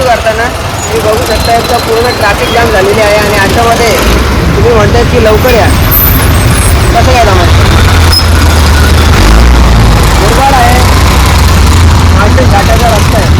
Rescue करताना तुम्ही बघू शकता एकदा पूर्ण ट्रॅफिक जाम झालेली आहे आणि अशामध्ये तुम्ही म्हणताय की लवकर या. कसं काय जमायचं मुरबाड आहे. मागच्या घाटाचा रस्ता आहे.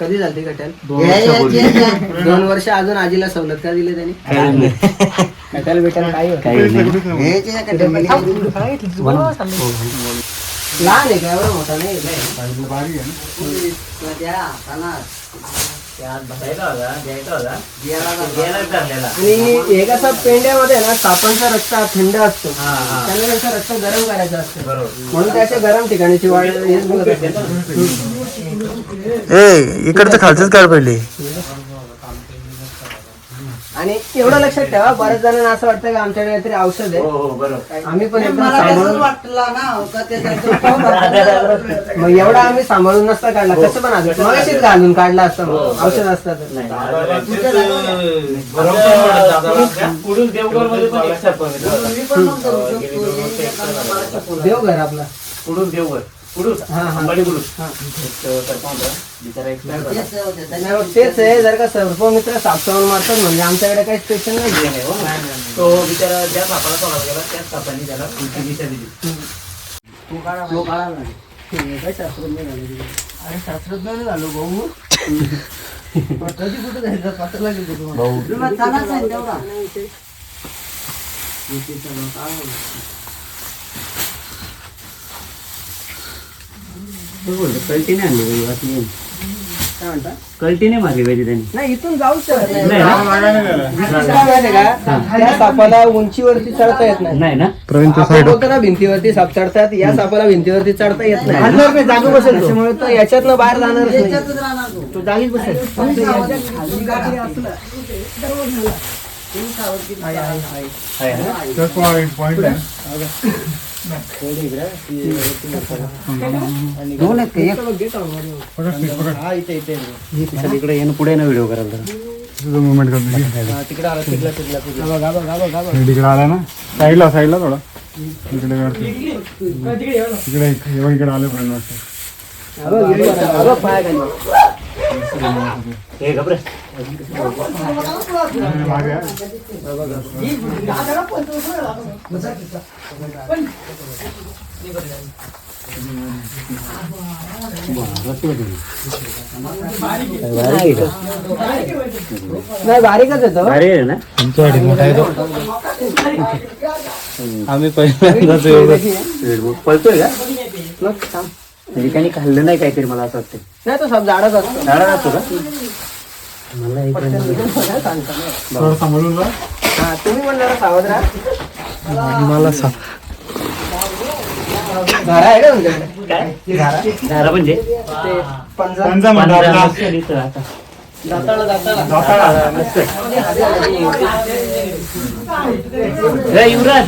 कधी झाली कटल? दोन वर्ष अजून आजीला सवलत का दिली त्यांनी. कटल बिटल काही होत काही नाही. लहान आहे का? एवढा मोठा नाही. आणि हे कसं पेंड्यामध्ये ना सापांचा रस्ता थंड असतो. त्यांना त्यांचा रस्ता गरम करायचा असतो. म्हणून ते अशा गरम. ए इकडचं खालचंच काय पडली आणि एवढं लक्षात ठेवा बऱ्याच जणांना असं वाटतं की आमच्याकडे काहीतरी औषध हो आहे. हो बरोबर. आम्ही पण एकदम सांभाळून मग एवढा आम्ही सांभाळून नसता काढला. कसं पण असतं मगाशीच घालून काढला असता मग. औषध असतं तर. कुडून देवघर पण एक. देव घर आपला कुडून देवघर हा, हा. हा. एक नाही मग तेच आहे जर का सर्प मित्र सापसावून मारतात म्हणजे आमच्याकडे काही स्पेशल नाही नाही, हो ना. तो बिचारा ज्या सापाला सोडायला गेला त्याच सापाने त्याला उलटी दिशा दिली. तो काढा ना. हे काय शास्त्रज्ञ झाले तिकडे. अरे शास्त्रज्ञ नाही झालो भाऊ. पण कधी कुठे जायचं? पत्र लागेल का कल्टीने आणली बाई काय म्हणता? कल्टीने मारली पाहिजे त्यांनी. नाही इथून जाऊ शकत नाही. नाही ना? काय का त्या सापाला उंचीवरती चढता येत नाही. नाही ना? प्रवीण तू आपण साईड बोलतो ना भिंतीवरती साप चढतात या सापाला भिंतीवरती चढता येत नाही. हलणार नाही जागा बसेल त्याच्यामुळे तो याच्यातनं बाहेर जाणार नाही. तो. जागीच बसेल. आहे, आहे, आहे. आहे ना? का? एक हा, इथे, इथे. चल इकडे येणं पुढे ना व्हिडिओ करायला जरा. मुवमेंट करतो हा, तिकडे आला, तिकडला, तिकडला, तिकडला. बघा, बघा, बघा, बघा. तिकडे आला ना साईडला साईडला थोडा इकडे करतो. इकडे हे बघ, इकडे आले पण हा, बघ, इकडे बघा, हा, घाबरे. नाही बारीकच येतो भारी आहे ना आम्ही पहिल्यांदाच पळतोय का मग थांब. म्हणजे काही खाल्लं नाही काहीतरी मला असं वाटतं नाही तो सब झाडच असतो. झाडा असतो का? मला इकडे थोडं सांभाळून जा. हा तुम्ही म्हणणार सावध राहा मला सा घरा आहे का तुमच्याकडे? काय? घरा झाडा म्हणजे? ते पंजा. पंजा म्हणतो आपला. नसतं इथं आता. दाताळा दाताळा ए, युवराज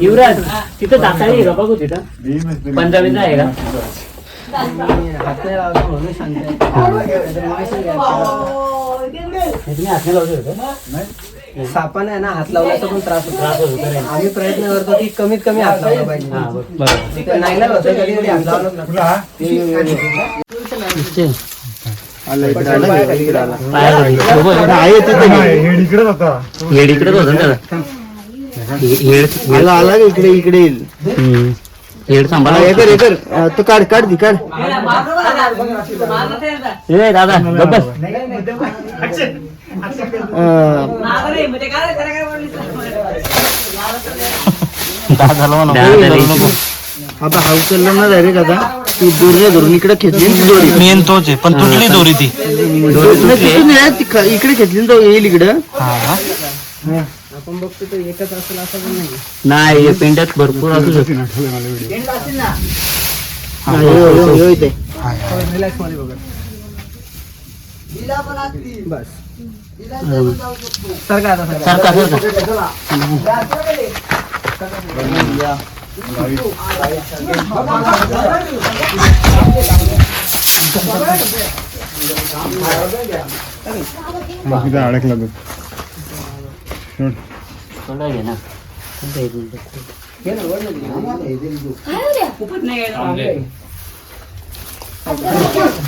युवराज तिथं दाताळी आहे का? बघू तिथं. पंजाबी आहे का? हात नाही लावला म्हणून तुम्ही हात नाही लावू शकत सापाने आहे ना हात लावल्याचा पण त्रास होतो होतो? आम्ही प्रयत्न करतो की कमीत कमी हात लावला पाहिजे नाही होतं कधी कधी हात लावलं हा? इकडे होता होतं. हे- येईल. हेड सांभाळा हे कर हे कर. अं, तो काढ काढ काढ. ए दादा गप्प बस. अं, दादा लई. आता हा उचलला ना डायरेक्ट आता. ती दोरी धरून इकडे खेचली ना ती दोरी. मेन तोच आहे पण तुटली दोरी ती. नाही, तिथून नाही, ती ख- इकडे खेचली ना तो येईल इकडं. आपण बघतो तो एकच असेल असं पण नाही नाही पेंड्यात भरपूर असू शकतो. तीन आठवले मला व्हिडिओ हा, यो, यो, यो इथे. बस. सरका आता सरका. सारखा सारखा बाकी अडकला तो. थोडा घे ना.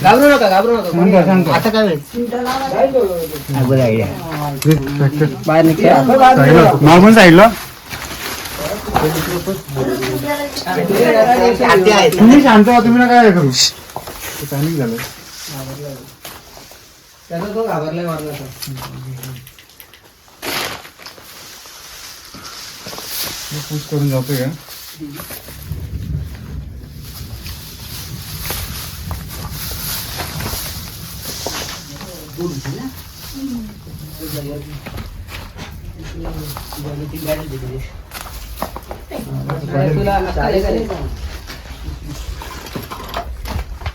घाबरू नका घाबरू नका आता काय बाहेर निघते पण साईडला तुम्ही शांत व्हा तुम्ही ना काय करू पॅनिक झालं त्याचा तो घाबरलाय मारला पुश करून जातोय. का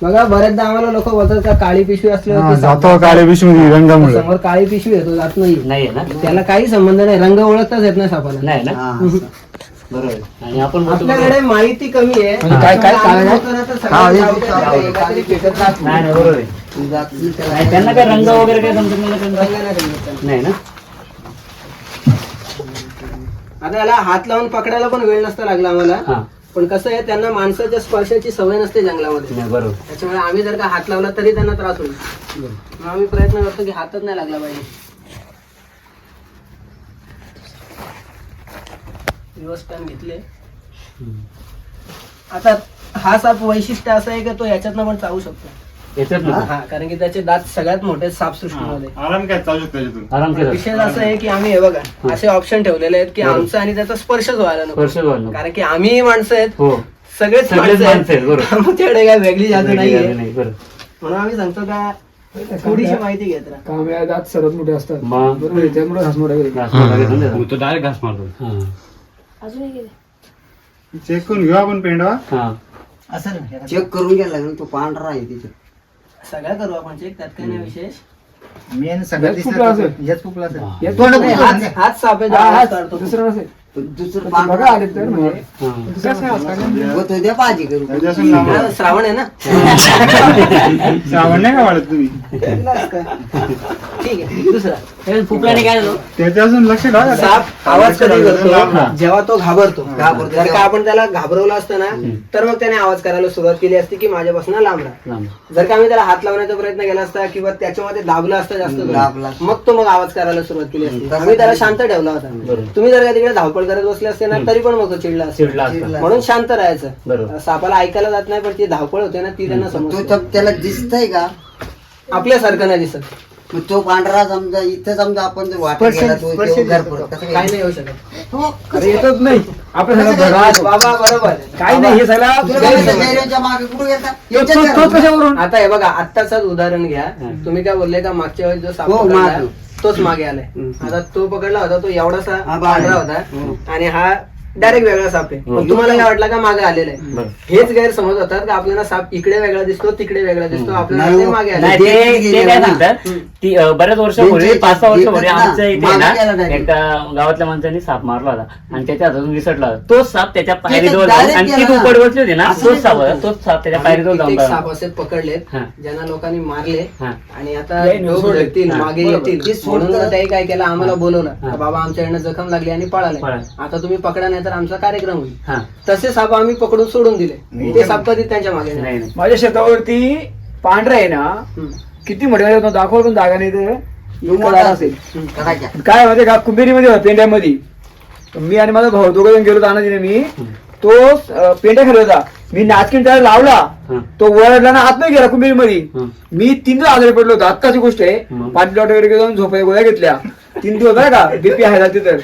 बघा बरेचदा आम्हाला लोक बोलतात का काळी पिशवी असल्यावर जातो काळे विषमध्ये रंगामुळे. समोर काळी पिशवी येतो जात नाही. नाही आहे ना. त्याला काही संबंध नाही रंग ओळखताच येत नाही सापाला. नाही ना. आणि आपण आपल्याकडे माहिती कमी आहे. म्हणजे काय- काय कारण आहे? नाही नाही बरोबर नाही, त्यांना काय रंग वगैरे काय समजत नाही ना नाही समजत त्यांना. नाही ना? आता याला हात लावून पकडायला पण वेळ नसता लागला आम्हाला. हा. पण कसं आहे त्यांना माणसाच्या स्पर्शाची सवय नसते जंगलामध्ये. नाही बरोबर. त्याच्यामुळे आम्ही जर का हात लावला तरी त्यांना त्रास होईल. मग आम्ही प्रयत्न करतो की हातच नाही लागला पाहिजे. दिवस टाइम घेतले. आता हा साप वैशिष्ट्य असं आहे की तो याच्यातनं पण चावू शकतो. ना हा कारण की त्याचे दात सगळ्यात मोठे साप सृष्टीमध्ये. आराम काय चालू शकतो त्याच्यातून? आराम केला. विषय असं आहे की आम्ही हे बघा असे ऑप्शन ठेवलेले आहेत की आमचा आणि त्याचा स्पर्शच व्हायला नको. स्पर्श झाला कारण की आम्ही माणसं आहेत. हो. सगळेच सगळेच माणसं माणसं आहेत, बरोबर. आमच्याकडे काय वेगळी जादू नाहीये. नाही बरोबर. म्हणून आम्ही सांगतो का थोडीशी माहिती घेत राहा. कांबळ्या दात सर्वात मोठे असतात. मग? बरोबर आहे, त्यामुळे घास मोठा केला. घास मारायला घेऊन देतात. तो डायरेक्ट घास मारतो. हा. चेक करून घेऊ आपण पेंडवा हा. असं नाही चेक करून घ्यायला लागेल तो पांढरा आहे तिथे. सगळ्या करू आपण चेक त्यात काही नाही विशेष. यात फुटला असेल. यात नाही, हाच हाच साप आहे जो हा, आवाज हाच. काढतो. दुसरं नसेल. दुसरं बघा आले तर म्हणजे हा. तो द्या भाजी करू हा, श्रावण आहे ना? श्रावण नाही का वाढत तुम्ही? ठीक आहे दुसरा. हे फुकल्याने काय झालं? त्याच्यापासून लक्ष ठेवा साप आवाज कधी करतो? जेव्हा तो घाबरतो. घाबरतो. जर का आपण त्याला घाबरवलं असतं ना तर मग त्याने आवाज करायला सुरुवात केली असती की माझ्यापासून लांब राहा. लांब. जर का आम्ही त्याला हात लावण्याचा प्रयत्न केला असता किंवा त्याच्यामध्ये दाबलं असतं जास्त करून. मग तो मग आवाज करायला सुरुवात केली असती. आम्ही त्याला शांत ठेवला होता. तुम्ही जर का तिकडे धावपळ करत बसले असते ना तरी पण मग तो चिडला असता. चिडला असता. म्हणून शांत राहायचं. बरोबर. सापाला ऐकायला जात नाही पण ती धावपळ होते ना ती त्यांना तो समजते. त्या- त्याला दिसतंय का? आपल्यासारखं नाही दिसत. मग तो पांढरा समजा इथं समजा आपण जर वाटत स्पर्श गेला तो स्पर्श तो घर दिसतो. पडतो. कसं काही काय? नाही. येऊ शकत. अरे येतच नाही. आपल्या. बाबा बरोबर काही नाही हे सगळं तुला काय माहिती, गैरेच्या मागे कुठं गेलता? तो- याच्यात तो- तो गेला. कशावरून? आता हे बघा आत्ताच उदाहरण घ्या. तुम्ही काय बोलले का मागच्या वेळेस जो साप हो, पकडला, मागे. तोच मागे आलाय. आता तो पकडला होता तो एवढासा हा, पांढरा. होता. आणि हा डायरेक्ट वेगळा साप आहे हो. पण तुम्हाला काय वाटलं का मागे आलेला आहे. हेच गैरसमज होतात का आपल्याला साप इकडे वेगळा दिसतो तिकडे वेगळा दिसतो आपल्याला हो. मागे नाही आले ते ते ते गेलेलं काय ना. सांगतात ती अं, बऱ्याच वर्षापूर्वी पाच सहा वर्षापूर्वी ना, आमच्या इथे मागे गेला ना direct. एका गावातल्या माणसाने साप मारला होता आणि त्याच्या हातातून विसटला होता तोच साप त्याच्या पायरीजवळ direct जाऊन आणि ती गेला. उपड बसली होती ना असं तोच नाही साप होता करत. तोच साप त्याच्या पायरीजवळ जाऊन कित्येक साप. असे पकडलेत हा. ज्यांना लोकांनी मारले हा. आणि आता नाही, नाही, लोक सोडले. येतील हा, मागे बरोबर. येतील ते सोडतात. मग काय केलं आम्हाला बोलवलं हा. का बाबा आमच्या इकडनं जखम लागली आणि पळाले पळाले. आता तुम्ही पकडा नाही तर आमचा कार्यक्रम होईल. हा. तसे साप आम्ही पकडून सोडून दिले. ते साप कधी त्यांच्या मागे नाही. नाही नाही. माझ्या शेतावरती पांढरा आहे ना हम्म. किती मोठे दाखवलं पण जागा नाही तर. इतका दारा असेल. करायच्या. काय माहिती का? कुंभेरीमध्ये होता, पेंड्यामध्ये तर मी आणि माझा भाऊ दोघं जण गेलो तानाजीने मी. तो अं, पेंड्या खाली होता. मी नाचकीन त्याला लावला. हा. तो वरडला ना आत नाही गेला कुंभीरमध्ये हा. मी तीन आजारी पडलो होतो. आत्ताची गोष्ट आहे. मग? पाच डॉट वगैरे जाऊन झोपाय गोळ्या घेतल्या. तीन दिवस बरं का बीपी आहे ना तिथं.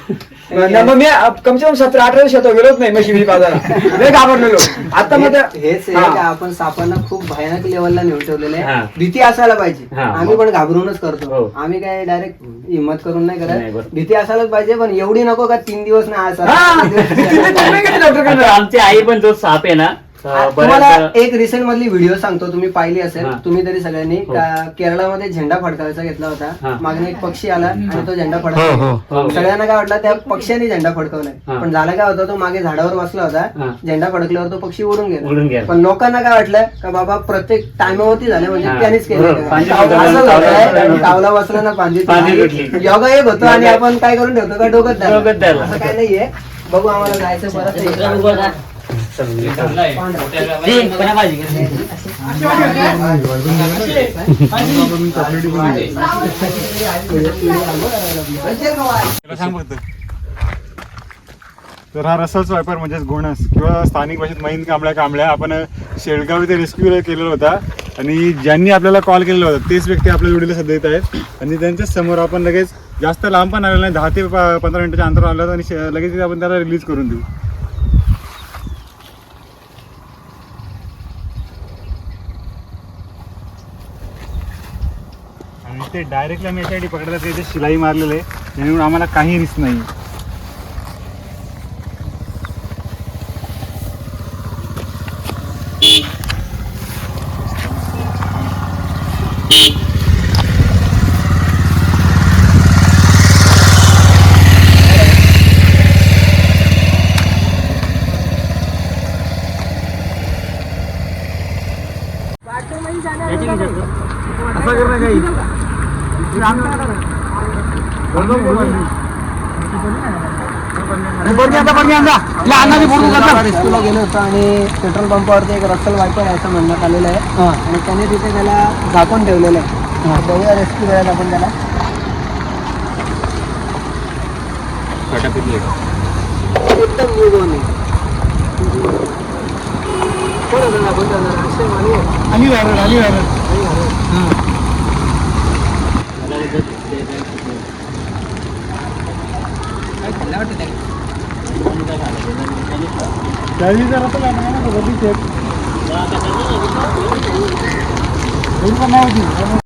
मग मी अ, कमसे कम सतरा अठरा वर्ष गेलोच नाही मशी मी बाजारात घाबरलेलो. आता मग हे- हेच आहे हा. का आपण सापांना खूप भयानक लेवलला नेऊन ठेवलेलं हा. आहे भीती असायला पाहिजे. हा. आम्ही पण घाबरूनच हो. करतो आम्ही काय डायरेक्ट हिंमत करून नाही नाही, करत. भीती असायलाच पाहिजे पण एवढी नको का तीन दिवस नाही हा, असा नाही आमची आई पण जो साप आहे ना तुम्हाला एक रिसेंट मधली व्हिडिओ सांगतो तुम्ही पाहिली असेल. तुम्ही तरी सगळ्यांनी हो. केरळामध्ये झेंडा फडकावायचा घेतला. होता मागणे एक पक्षी आला आणि तो झेंडा हो, फडकवला हो. सगळ्यांना काय वाटलं त्या पक्ष्याने झेंडा फडकवलाय हा. पण झालं काय होतं तो मागे झाडावर बसला. होता झेंडा फडकल्यावर तो पक्षी उडून उडून गेला. पण लोकांना काय वाटलं का बाबा प्रत्येक टायमावरती झालं म्हणजे हा. त्यानेच. केलं असं बसला, ना तुटली. योगा एक होतो आणि आपण काय करून ठेवतो का डोकत. असं काय नाहीये बघू आम्हाला जायचं परत तर हा रसल स्वायपर म्हणजेच गोणस किंवा स्थानिक भाषेत मैन कांबळ्या कांबळ्या. आपण शेळगाव इथे रेस्क्यू केलेला होता. आणि ज्यांनी आपल्याला कॉल केलेला होता तेच व्यक्ती आपल्या जोडीला सध्या येत आहेत. आणि त्यांच्याच समोर आपण लगेच जास्त लांब पण आलेलं नाही. दहा ते पंधरा मिनिटाच्या अंतर आलं होतं आणि लगेच आपण त्याला रिलीज करून देऊ. ते डायरेक्टली आम्ही याच्यासाठी पकडतात त्याचे शिलाई मारलेलं आहे जेणेकरून आम्हाला काही रिस्क नाही. असं करणार काही रेस्क्यूला गेलो होतो आणि पेट्रोल पंपावरती एक रस्सल वायपर आहे असं म्हणण्यात आलेलं आहे. आणि त्याने तिथे त्याला झाकून ठेवलेलं आहे. बघूया रेस्क्यू करायला आपण त्याला. एकदम निर्गुण आहे. कोण? अक्षय माने. Viral viral. त्यावेळी जरा तर लागणार ना, बघा